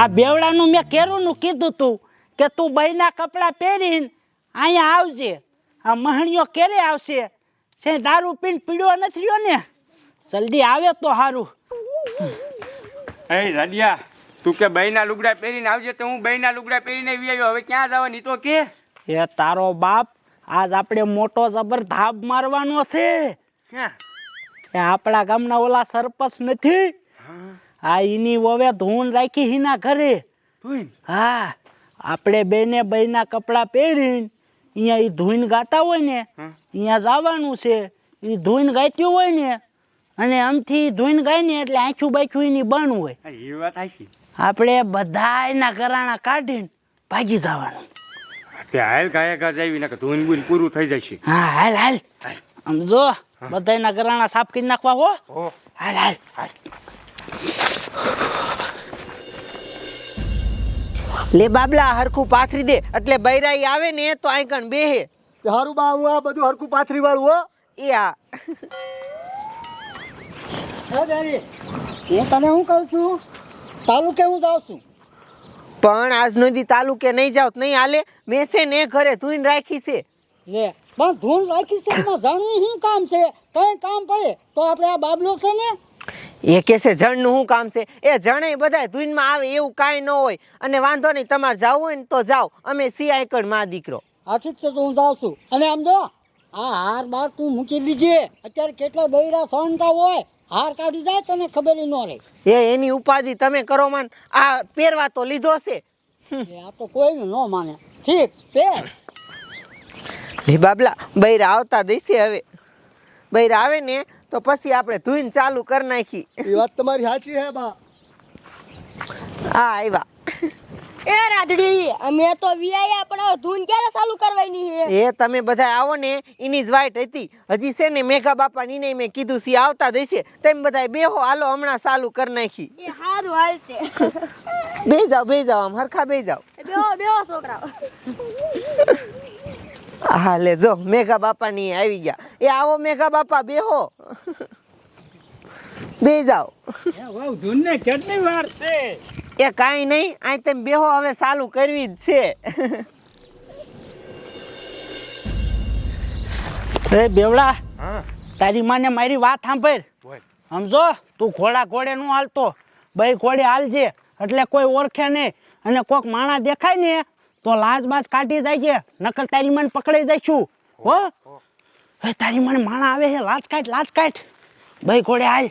આ બેવડાનું મેં કેરુંનું કીધું તું કે તું બહીના કપડાં પહેરીને અહીંયા આવજે. આ મહણીઓ ક્યારે આવશે? છે દારૂ પીને પીડ્યો નથી રહ્યો ને? જલ્દી આવે તો સારું એ રાજ્યા તું કે બહીના લુગડા પહેરીને આવજે તો હું બહીના લુગડા પહેરીને આવી આવ્યો. હવે ક્યાં જવાની તો કે? એ તારો બાપ આજ આપણે મોટો જબર ધાબ મારવાનો છે. એ આપણા ગામના ઓલા સરપંચ નથી. આ એની વવે ધૂન રાખી હિના ઘરે. હા આપણે બેને બેના કપડાં પહેરીને અહીંયા એ ધૂન ગાતા હોય ને અહીંયા જવાનું છે. એ ધૂન ગાતી હોય ને અને આમથી ધૂન ગાય ને એટલે આંખું બાંખું એની બંધ હોય. એ વાત આપણે બધા એના કરાણા કાઢીને ભાગી જવાનું. તે હાલ ગાયા ઘર જાવી ને ધૂન બૂન પૂરું થઈ જશે. હા હાલ હાલ. આમ જો બધા એના કરાણા સાફ કરી નાખવા હો. હાલ હાલ. હાલ. લે બાબલા હરખું પાથરી દે. એટલે બૈરાઈ આવે ને તો આઈકણ બેહે. હારું બા હું આ બધું હરખું પાથરી વાળું હો. એ આ. હું તને શું કહું છું? તાલુકે હું જાઉં છું? પણ આજ દી તાલુકે નહીં જાવ નહીં હાલે. મેસે ને ઘરે ધૂન રાખી છે. લે પણ ધૂન રાખી છે એમાં જાણવું શું કામ છે? કઈ કામ પડે? તો આપણે આ બાબલો છે ને એ કે છે જણનું શું કામ છે? એ જણે બધા ધૂનમાં આવે એવું કાંઈ ન હોય. અને વાંધો નહીં તમારે જવું હોય ને તો જાઓ. અમે સિયા એકડમાં દીકરો. હા ઠીક છે તો હું જાઉં છું. અને આમ જો આ હાર બાર તું મૂકી દીજે. અત્યારે કેટલા બૈરા સણતા હોય. હાર કાઢી જાય તને ખબર ન રહે. એ એની ઉપાધિ તમે કરો માન. આ પહેરવા તો લીધો છે. આ તો કોઈનું ન માને. ઠીક પહેર. લે બાબલા બૈરા આવતા દેશે હવે. બૈરા આવે ને તો પછી આપણે ધોઈને ચાલુ કરી નાખી. એ વાત તમારી સાચી હે બા. આ આવ્યા એ રાધડી અમે તો વીઆઈ આપણે ધૂન ક્યારે ચાલુ કરવાની છે? એ તમે બધા આવો ને એની જ વાઈટ હતી. હજી છે ને મેઘા બાપા ની મેં કીધું સી આવતા દેશે. તેમ બધા બેહો હાલો હમણાં ચાલુ કરી નાખી. એ હારું હાલતે. બે જાવ બે જાવ આમ હરખા બે જાવ બેહો બેહો છોકરાઓ. હા લે જો મેઘા બાપા ની આવી ગયા. એ આવો મેઘા બાપા બેહો. બે જાઓ. ધૂનને કેટલી વાર છે? એ કાંઈ નહીં આ તમે બેહો હવે ચાલુ કરવી જ છે. એ બેવડા તારી માને મારી વાત સાંભળ. સમજો તું ઘોડા ઘોડે નું હાલતો. ભાઈ ઘોડે હાલજે એટલે કોઈ ઓળખે નહીં. અને કોક માણા દેખાય ને તો લાજ બાજ કાઢી જાય છે. નકલ તારી મને પકડાઈ જઈશું. હો એ તારી મને માણા આવે છે. લાજ કાઢ લાજ કાઢ. બઈ ઘોડે હાલ.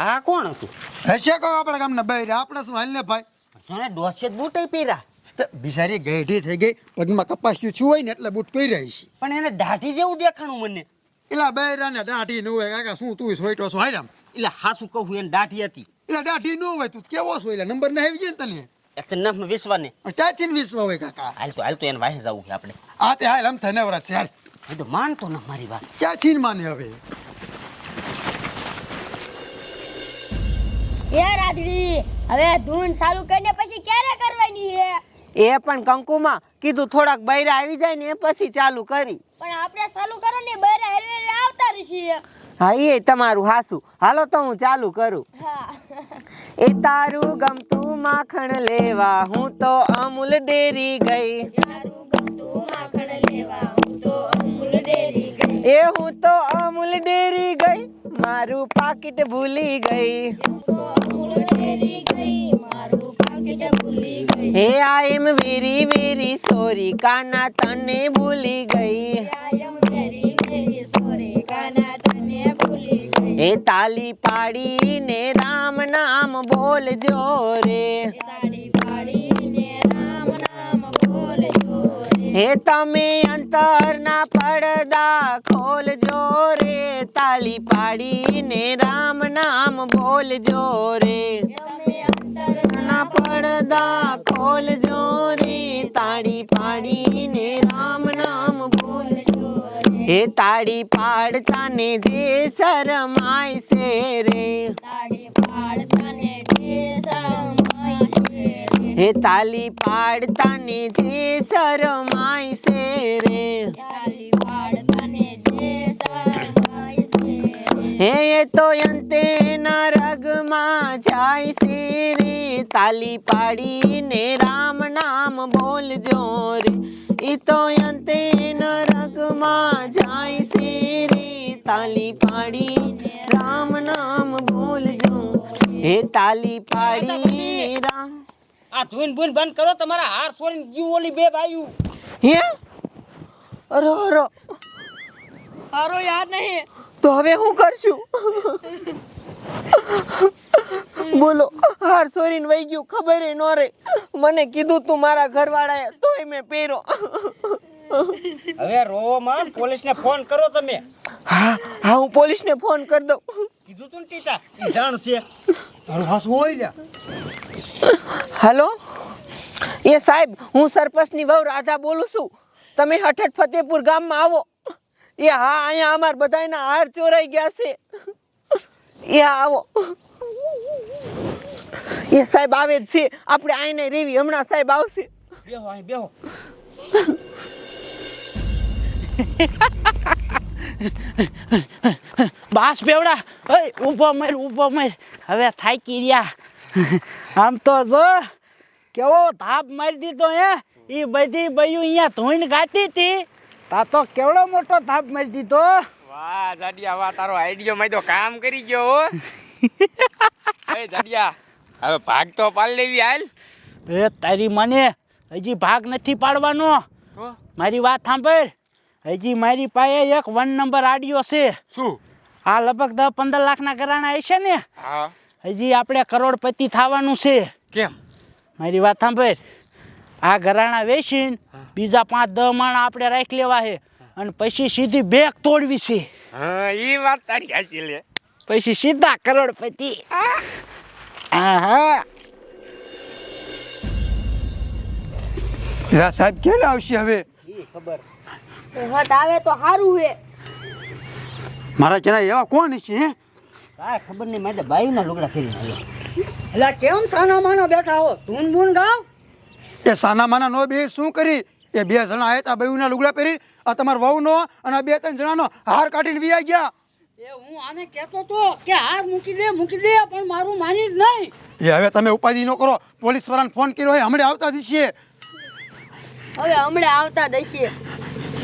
આ કોણ હતું? હશે કહો આપણા ગામના બૈરા આપણે શું હાલને ભાઈ? જાણે ડોસે બૂટ પહેર્યા તો બિચારી ગઈઢી થઈ ગઈ. પગમાં કપાસ્યું છું હોય ને એટલે બૂટ પહેરાય છે. પણ એને દાઢી જેવું દેખાણું મને. એલા બૈરાને દાઢી ન હોય કાકા શું તું સોઈટો છો? હાલ આમ. એટલે હાસું કહું એને દાઢી હતી. એટલે દાઢી ન હોય તું કેવો છો એટલે? નંબર ના આવી જાય ને તને? એક તો નફ વિશ્વાને ચાચી ને હોય કાકા? હાલ તો હાલ તો એને વાહે જવું છે આપણે. આ તે હાલ આમ થઈને વરસ છે હાલ. એ તો માનતો ન મારી વાત. ક્યાંથી માને હવે? એ રાધડી હવે ધૂન ચાલુ કરીને પછી ક્યારે કરવાની છે? એ પણ કંકુમાં કીધું થોડાક બૈરા આવી જાય ને પછી ચાલુ કરી. પણ આપણે ચાલુ કરો ને બૈરા હેલવે આવતા રહીએ. હા એ તમારું હાસું. હાલો તો હું ચાલુ કરું. એ તારું ગમતું માખણ લેવા હું તો અમૂલ ડેરી ગઈ. એ હું તો અમૂલ ડેરી ગઈ મારું પાકીટ ભૂલી ગઈ. હું તો અમૂલ ડેરી ગઈ મારું પાકીટ ભૂલી ગઈ હે I am very very sorry Kana તને ભૂલી ગઈ. એ તાલી પાડીને રામ નામ બોલજો રે. હે તમે અંતરના પડદા ખોલજો રે. તાલી પાડીને રામ નામ બોલજો રે. પડદા ખોલજો રે. તાળી પાડીને હે તાળી પાડતા ને જે શરમાય છે રે. હે તાલી પાડતા ને જે શરમાય છે રે. હે એ તો અંતે ના રગમાં જાય છે રે. તાલી પાડીને રામ નામ બોલજો રે. એ તો અંતે ના રગમાં જાય છે રે તાલી પાડી. રામ નામ બોલજો. હે તાલી પાડી રામ. આ ધૂન ભૂન બંધ કરો તમારા હાર સોરી જીવ ઓલી બે બાયું. હે? અરે અરે. હારો યાદ નહીં. તો હવે હું કરશું? બોલો હાર સોરીન વહી ગયું ખબર ન રે મને કીધું તું મારા ઘરવાળાએ તોય મેં પહેરો હવે રોવો માં પોલીસને ફોન કરો તમે. હા હા હું પોલીસને ફોન કરી દઉં. કીધું તું ટીટા જાણ છે. તારું હાસું હોય લ્યા. હાલો? એ સાહેબ હું સરપંચની વહુ રાધા બોલું છું. તમે હઠઠ ફતેપુર ગામમાં આવો. એ હા અહીંયા અમાર બધાના હાર ચોરાઈ ગયા છે. એ આવો. એ સાહેબ આવે છે. આપણે આઈને રેવી. હમણાં સાહેબ આવશે. બેહો, અહીં બેહો. બાસ બેવડા. ઓય ઊભો મર ઊભો મર હવે થાકી રહ્યા. આમ તો જો, કેવો ધાપ મારી દીધો હે. એ બધી બયું અહીંયા ધોઈને ગાતી હતી. તા તો કેવડો મોટો ધાપ મારી દીધો. વાહ જાડિયા વાહ તારો આઈડિયો માં તો કામ કરી ગયો હો. એ જાડિયા હવે ભાગ તો પાડી લેવી હાલ. એ તારી મને હજી ભાગ નથી પાડવાનો. મારી વાત સાંભળ. હજી મારી પાસે એક વન નંબર આડિયો છે. શું? આ લગભગ દસ પંદર લાખના ઘરાણા હશે ને. હા. હજી આપણે કરોડપતિ થવાનું છે. કેમ? મારી વાત સાંભળ. આ ઘરાણા વેચીને બીજા પાંચ દસ માણા આપણે રાખી લેવા છે. અને પછી સીધી બેગ તોડવી છે. હા એ વાત તારી સાચી લે. પછી સીધા કરોડપતિ. આહા હા રા સાહેબ ક્યારે આવશે હવે? વાત આવે તો સારું હે. મારા જરા એવા કોણ છે હે? કાંઈ ખબર નહીં મારે તો બાયુના લુગડા ફેરી આવ્યો. એટલે કેમ સાના માના બેઠા હો? ધૂન બૂન ગાવ? એ સાના માના નો બે શું કરી? એ બે જણા આવ્યા તા ના લુગડા પહેરી આ તમારા વહુનો અને બે ત્રણ જણાનો હાર કાઢીને વિયા ગયા. એ હું આને કહેતો તો કે હાર મૂકી દે મૂકી દે પણ મારું માની જ નહીં. એ હવે તમે ઉપાધિ ન કરો. પોલીસ વાળાને ફોન કર્યો હોય હમણાં આવતા દઈશીએ. હવે હમણાં આવતા દઈશીએ.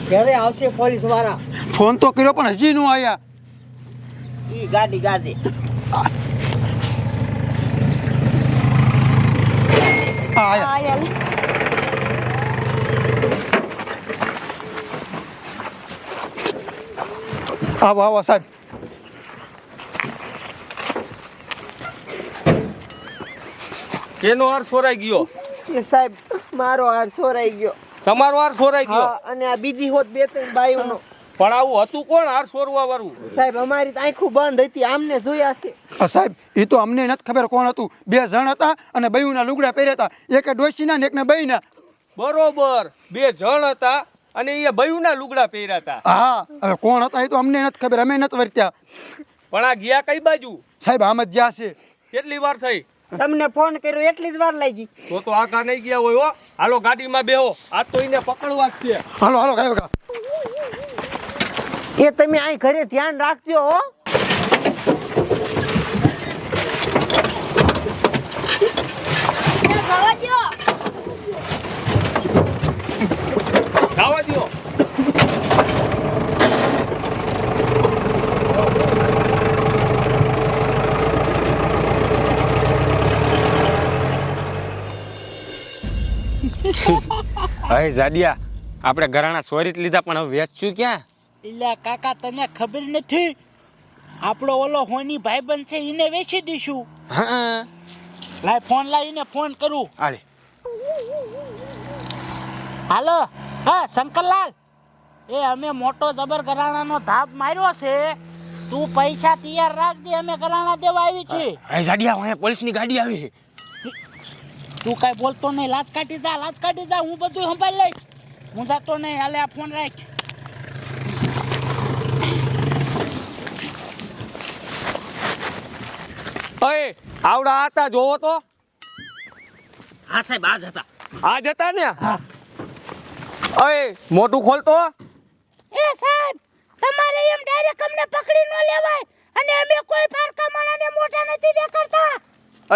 ક્યારે આવશે પોલીસવાળા ફોન તો કર્યો પણ હજી ન આવ્યા ઈ ગાડી ગાજે. આયા. આયા હા યાર આવો આવો સાહેબ. કેનો હાર સોરાઈ ગયો? એ સાહેબ મારો હાર સોરાઈ ગયો. તમારો હાર સોરાઈ ગયો? અને આ બીજી હોત બે ત્રણ બાઈઓનો પણ આવું હતું કોણ હાર સોરવા વાળું સાહેબ અમારી તો આંખું બંધ હતી આમને જોયા છે. સાહેબ એ તો અમને નથી ખબર કોણ હતું. બે જણ હતા અને બેઉના લુગડા પહેર્યા હતા. એક ડોશીના ને એકને બઈના બરોબર. બે જણ હતા અને એ બયુના લુગડા પહેર્યા હતા હા હવે કોણ હતા એ તો અમને નથી ખબર અમે નથી વર્ત્યા. પણ આ ગયા કઈ બાજુ? સાહેબ આમ જ જ્યાં છે. કેટલી વાર થઈ? તમને ફોન કર્યો એટલી જ વાર લાગી. તો તો આગા નહીં ગયા હોય હો. હાલો ગાડીમાં બેહો. આ તો એને પકડવા જ છે. હાલો હાલો કા એ તમે અહીં ઘરે ધ્યાન રાખજો હો. હવે જાડિયા આપણે ઘરાણા સોરી લીધા પણ હવે વેચશું ક્યાં? એટલે કાકા તને ખબર નથી? આપણો ઓલો હોની ભાઈબંધ છે એને વેચી દઈશું હા. લાય ફોન લાવીને ફોન કરું. હાલે. હાલો. હા શંકરલાલ. એ અમે મોટો જબર ગરાણાનો ધાપ માર્યો છે. તું પૈસા તૈયાર રાખજે અમે ગરાણા દેવા આવી છે જાડિયા અહીંયા પોલીસની ગાડી આવી છે. તું કાંઈ બોલતો નહીં. લાજ કાઢી જા લાજ કાઢી જા હું બધું સંભાળી લઈશ. હું જાતો નહીં હાલે આ ફોન રાખ. અય આવડા હતા જોવો તો. હા સાહેબ આ જ હતા. આ જતા ને? અય મોટું ખોલતો? એ સાહેબ તમારે એમ ડાયરેક્ટ અમને પકડી ન લેવાય.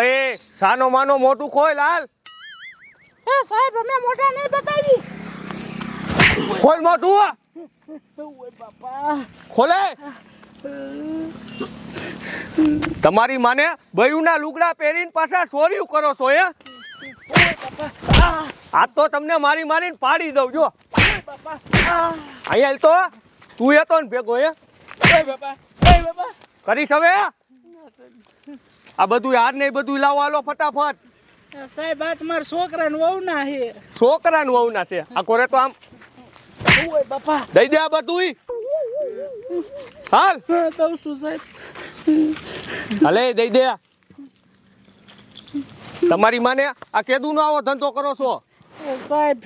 એ સાનો માનો મોટું ખોય લાલ. એ સાહેબ અમે મોટા નહીં બતાવી. ખોલ મોટું ખોલે. તમારી માને બયુના લુગડા પહેરીને પાછા સોર્યું કરો છો એ આ તો તમને મારી મારીને પાડી દઉં જો. અહીંયા તો તું એ તો ભેગો એ કરીશ હવે આ બધું હાર ને બધું લાવો હાલો ફટાફટ. સાહેબ આ તમારા છોકરાનું વહુ ના છે. છોકરાનું વહુ ના છે. આ કોરે તો આમ ઓય બાપા? દઈ દે આ બધું હાલ. કહું છું સાહેબ? હાલે દઈ દે તમારી માને આ કેદું નો આવો ધંધો કરો છો? સાહેબ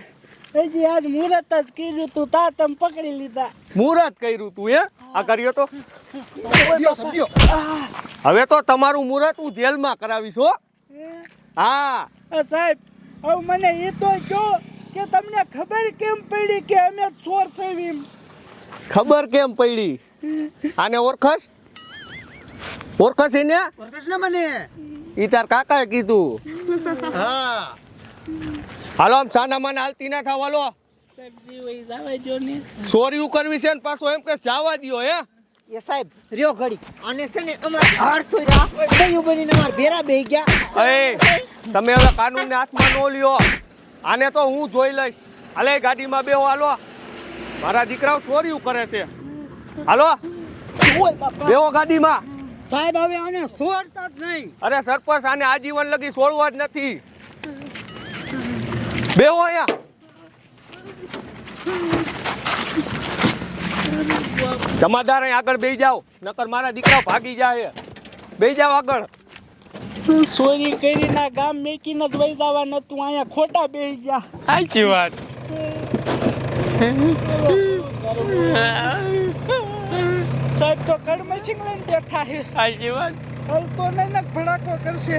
હજી આજ મુહૂર્ત જ કર્યું તું તા તમે પકડી લીધા. મુહૂર્ત કર્યું તું એ આ કર્યો તો. હવે તો તમારું મુહૂર્ત હું જેલમાં કરાવીશ હો. હા. સાહેબ હવે મને એ તો કહો કે તમને ખબર કેમ પડી કે અમે ચોર સેવી ખબર કેમ પડી? આને ઓળખસ? ઓળખસ એને? ઓળખસ ને મને? ઈ તાર કાકાએ કીધું. હા. હાલો આમ સાના માના હાલતી ના થાવ હાલો. સાહેબજી વહી જવા જો ને. ચોરી કરવી છે ને પાછો એમ કે જવા દો હે? એ સાહેબ રહ્યો ઘડી. અને છે ને અમાર હાર સોર્યા બયું બનીને અમાર ભેરા બેહી ગયા. એ તમે હવે કાનૂનને હાથમાં ન લ્યો. આને તો હું જોઈ લઈશ. હાલે ગાડીમાં બેહો હાલો. મારા દીકરાઓ ચોરીયું કરે છે. હાલો. બેહો ગાડીમાં. સાહેબ હવે આને છોડતા જ નહીં. અરે સરપંચ આને આજીવન લગી છોડવા જ નથી. બેહો અહીંયા. જમાદાર અહીં આગળ બેહી જાઓ. નકર મારા દીકરા ભાગી જાય બેહી જાઓ આગળ. સોરી કરી ના ગામ મેકીને જ વહી જવા નતું અહીંયા ખોટા બેસી ગયા સાચી વાત. સાહેબ તો કડમશીંગ લઈને બેઠા છે. સાચી વાત. હલ તો નહીં ને ભડાકો કરશે.